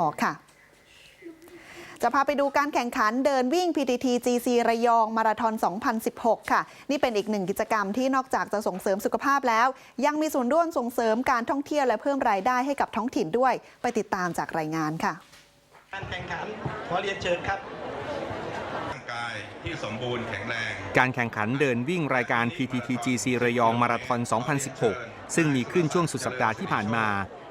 ออกค่ะ จะพาไปดูการแข่งขันเดินวิ่ง PTT GC ระยองมาราธอน 2016 ค่ะ นี่เป็นอีกหนึ่งกิจกรรมที่นอกจากจะส่งเสริมสุขภาพแล้ว ยังมีส่วนร่วมส่งเสริมการท่องเที่ยวและเพิ่มรายได้ให้กับท้องถิ่นด้วย ไปติดตามจากรายงานค่ะ การแข่งขันขอเรียนเชิญครับร่างกายที่สมบูรณ์แข็งแรง การแข่งขันเดินวิ่งรายการ PTTGC ระยองมาราธอน 2016 ซึ่งมีขึ้นช่วงสุดสัปดาห์ที่ผ่านมา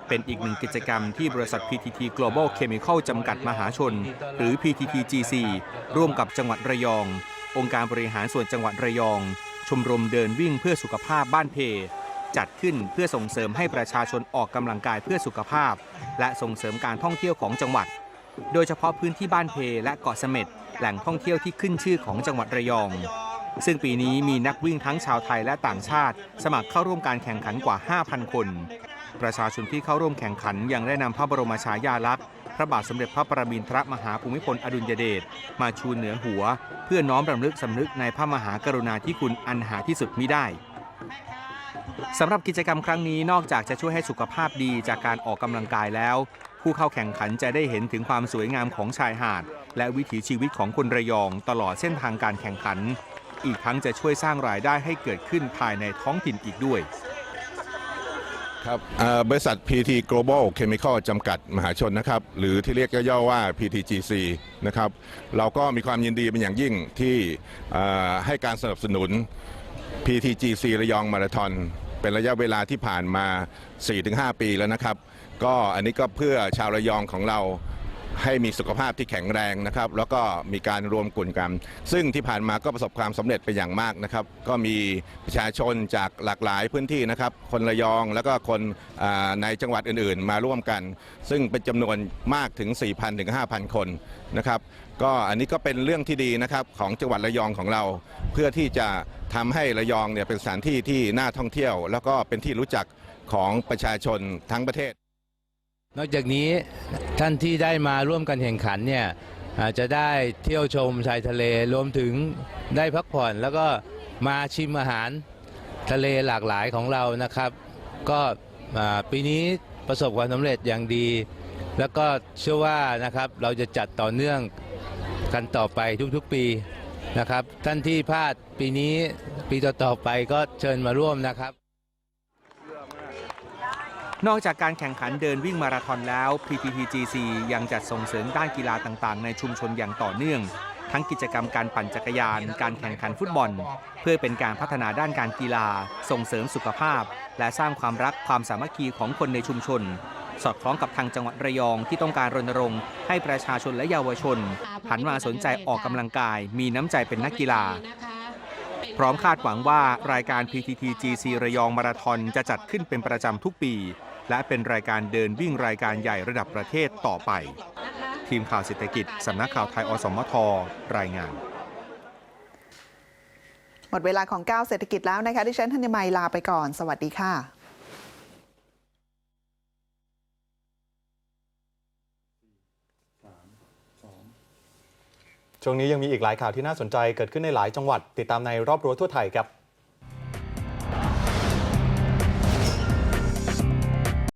เป็นอีกหนึ่งกิจกรรมที่บริษัท PTT Global Chemical จำกัดมหาชน หรือ PTTGC ร่วมกับจังหวัดระยอง องค์การบริหารส่วนจังหวัดระยอง ชมรมเดินวิ่งเพื่อสุขภาพบ้านเพจัดขึ้นเพื่อส่งเสริมให้ประชาชนออกกำลังกายเพื่อสุขภาพ และส่งเสริมการท่องเที่ยวของจังหวัด โดยเฉพาะพื้นที่บ้านเพและเกาะเสม็ดแหล่งท่องเที่ยวที่ขึ้นชื่อของจังหวัดระยอง ซึ่งปีนี้มีนักวิ่งทั้งชาวไทยและต่างชาติ สมัครเข้าร่วมการแข่งขันกว่า 5,000 คน ประชาชนที่เข้าร่วมแข่งขันยังได้นำพระบรมฉายาลักษณ์พระบาทสมเด็จพระประมินทรมหาภูมิพลอดุลยเดชมาชูเหนือหัว เพื่อน้อมรำลึกสำนึกในพระมหากรุณาธิคุณอันหาที่สุดมิได้สำหรับกิจกรรมครั้งนี้นอกจากจะช่วยให้สุขภาพดีจากการออกกำลังกายแล้ว ผู้เข้าแข่งขันจะได้เห็นถึงความสวยงามของชายหาด และวิถีชีวิตของคนระยองตลอดเส้นทางการแข่งขัน อีกทั้งจะช่วยสร้างรายได้ให้เกิดขึ้นภายในท้องถิ่นอีกด้วย ครับบริษัท PT Global Chemical จำกัดมหาชนนะครับ หรือที่เรียกย่อๆว่า PTGC นะครับเราก็มีความยินดีเป็นอย่างยิ่งที่ให้การสนับสนุน PTGC ระยองมาราธอนเป็นระยะเวลาที่ผ่านมา 4-5 ปีแล้วนะครับ ก็อันนี้ก็เพื่อชาวระยองของเรา ให้มีสุขภาพที่แข็งแรงนะครับ แล้วก็มีการรวมกลุ่มกัน ซึ่งที่ผ่านมาก็ประสบความสำเร็จเป็นอย่างมากนะครับ ก็มีประชาชนจากหลากหลายพื้นที่นะครับ คนระยองแล้วก็คนในจังหวัดอื่นๆ มาร่วมกัน ซึ่งเป็นจำนวนมากถึง 4,000ถึง5,000 คนนะครับ ก็อันนี้ก็เป็นเรื่องที่ดีนะครับของจังหวัดระยองของเรา เพื่อที่จะทำให้ระยองเนี่ยเป็นสถานที่ที่น่าท่องเที่ยว แล้วก็เป็นที่รู้จักของประชาชนทั้งประเทศ นอกจากนี้ท่านที่ได้มาร่วมกันแข่งขันเนี่ยอาจจะได้เที่ยวชมชายทะเลรวมถึงได้พักผ่อนแล้วก็มาชิมอาหารทะเลหลากหลายของเรานะครับ ก็ปีนี้ประสบความสำเร็จอย่างดี แล้วก็เชื่อว่านะครับเราจะจัดต่อเนื่องกันต่อไปทุกๆปีนะครับ ท่านที่พลาดปีนี้ปีต่อๆไปก็เชิญมาร่วมนะครับ นอกจากการแข่งขันเดินวิ่งมาราธอนแล้ว PTTGC ยังจัดส่งเสริมด้านกีฬาต่างๆ ในชุมชนอย่างต่อเนื่อง ทั้งกิจกรรมการปั่นจักรยาน การแข่งขันฟุตบอล เพื่อเป็นการพัฒนาด้านการกีฬา ส่งเสริมสุขภาพ และสร้างความรักความสามัคคีของคนในชุมชน สอดคล้องกับทางจังหวัดระยองที่ต้องการรณรงค์ให้ประชาชนและเยาวชนหันมาสนใจออกกำลังกาย มีน้ำใจเป็นนักกีฬา พร้อมคาดหวังว่ารายการ PTTGC ระยองมาราธอนจะจัดขึ้นเป็นประจำทุกปี และเป็นรายการเดินวิ่งรายการใหญ่ระดับประเทศต่อไป ทีมข่าวเศรษฐกิจสำนักข่าวไทยอสมทรายงานหมดเวลาของก้าวเศรษฐกิจแล้วนะคะ ดิฉันธัญมัยลาไปก่อน สวัสดีค่ะ ช่วงนี้ยังมีอีกหลายข่าวที่น่าสนใจเกิดขึ้นในหลายจังหวัด ติดตามในรอบรั้วทั่วไทยครับ